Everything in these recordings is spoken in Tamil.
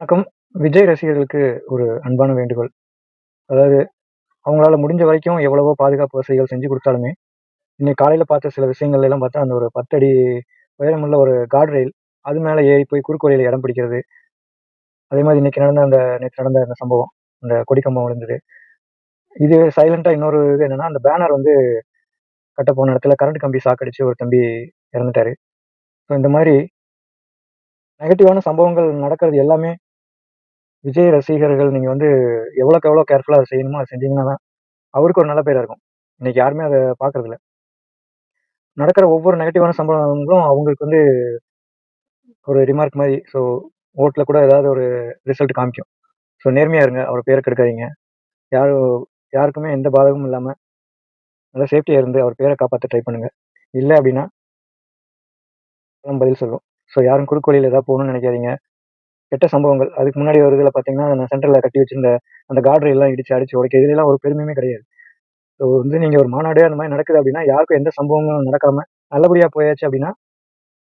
வணக்கம். விஜய் ரசிகர்களுக்கு ஒரு அன்பான வேண்டுகோள். அதாவது அவங்களால முடிஞ்ச வரைக்கும் எவ்வளவோ பாதுகாப்பு வசதிகள் செஞ்சு குடுத்தாலுமே, இன்னைக்கு காலையில பார்த்த சில விஷயங்கள் எல்லாம் பார்த்தா, அந்த ஒரு 10 அடி உயரமுள்ள ஒரு கார்ட் ரெயில், அது மேல ஏறி போய் குறுக்கு வழியில இடம் பிடிக்கிறது. அதே மாரி இன்னைக்கு நடந்த அந்த நேத்து நடந்த அந்த சம்பவம். அந்த கொடி கம்பம் விழுந்தது. இது சைலன்ட்டா இன்னொரு இது என்னன்னா, அந்த பேனர் வந்து கட்ட போன இடத்துல கரண்ட் கம்பி சாக்கடிச்சு ஒரு தம்பி இறந்துட்டாரு. ஸோ இந்த மாரி நெகட்டிவான சம்பவங்கள் நடக்கிறது எல்லாமே விஜய் ரசிகர்கள் நீங்கள் வந்து எவ்வளோக்கு எவ்வளோ கேர்ஃபுல்லாக அதை செய்யணுமோ, அதை செஞ்சீங்கன்னா தான், அவருக்கு ஒரு நல்ல பேராக இருக்கும். இன்னைக்கு யாருமே அதை பார்க்கறதில்ல. நடக்கிற ஒவ்வொரு நெகட்டிவான சம்பவங்களும் அவங்களுக்கு வந்து ஒரு ரிமார்க் மாதிரி ஸோ ஓட்டில் கூட ஏதாவது ஒரு ரிசல்ட் காமிக்கும். ஸோ நேர்மையாக இருங்க. அவர் பேரை கெடுக்காதீங்க. யாரும் யாருக்குமே எந்த பாதகமும் இல்லாமல் நல்லா சேஃப்டியாக இருந்து அவர் பேரை காப்பாற்ற ட்ரை பண்ணுங்கள் இல்லை அப்படின்னா பதில் சொல்லும். ஸோ யாரும் குறுக்கு வழியில ஏதாவது போகணும்னு நினைக்காதீங்க கெட்ட சம்பவங்கள். அதுக்கு முன்னாடி ஒரு இதுல பார்த்தீங்கன்னா, நான் சென்டர்ல கட்டி வச்சிருந்த அந்த கார்ட் எல்லாம் இடிச்சு, அடிச்சு உடைக்க இதுலலாம் ஒரு பெருமையுமே கிடையாது. ஸோ வந்து நீங்க ஒரு மாநாடு அந்த மாதிரி நடக்குது அப்படின்னா யாருக்கும் எந்த சம்பவமும் நடக்காம நல்லபடியா போயாச்சு அப்படின்னா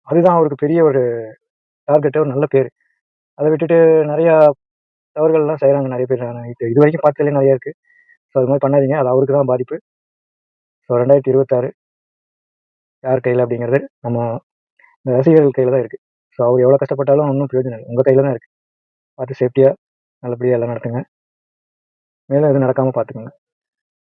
அதுதான் அவருக்கு பெரிய ஒரு டார்கெட்டு, ஒரு நல்ல பேர் அதை விட்டுட்டு நிறையா தவறுகள்லாம் செய்கிறாங்க நிறைய பேர். நான் இது வரைக்கும் பார்த்ததுலே நிறையா இருக்கு. ஸோ அது மாதிரி பண்ணாதீங்க. அது அவருக்கு தான் பாதிப்பு. ஸோ 2026 யார் கையில் அப்படிங்கிறது நம்ம இந்த ரசிகர்கள் கையில் தான் இருக்குது ஸோ அவர் எவ்வளோ கஷ்டப்பட்டாலும் ஒன்றும் பிரயோஜனம் இல்லை. உங்கள் கையில் தான் இருக்குது பார்த்து சேஃப்டியாக நல்லபடியாக எல்லாம் நடத்துங்க. மேலும் எதுவும் நடக்காமல் பார்த்துக்குங்க.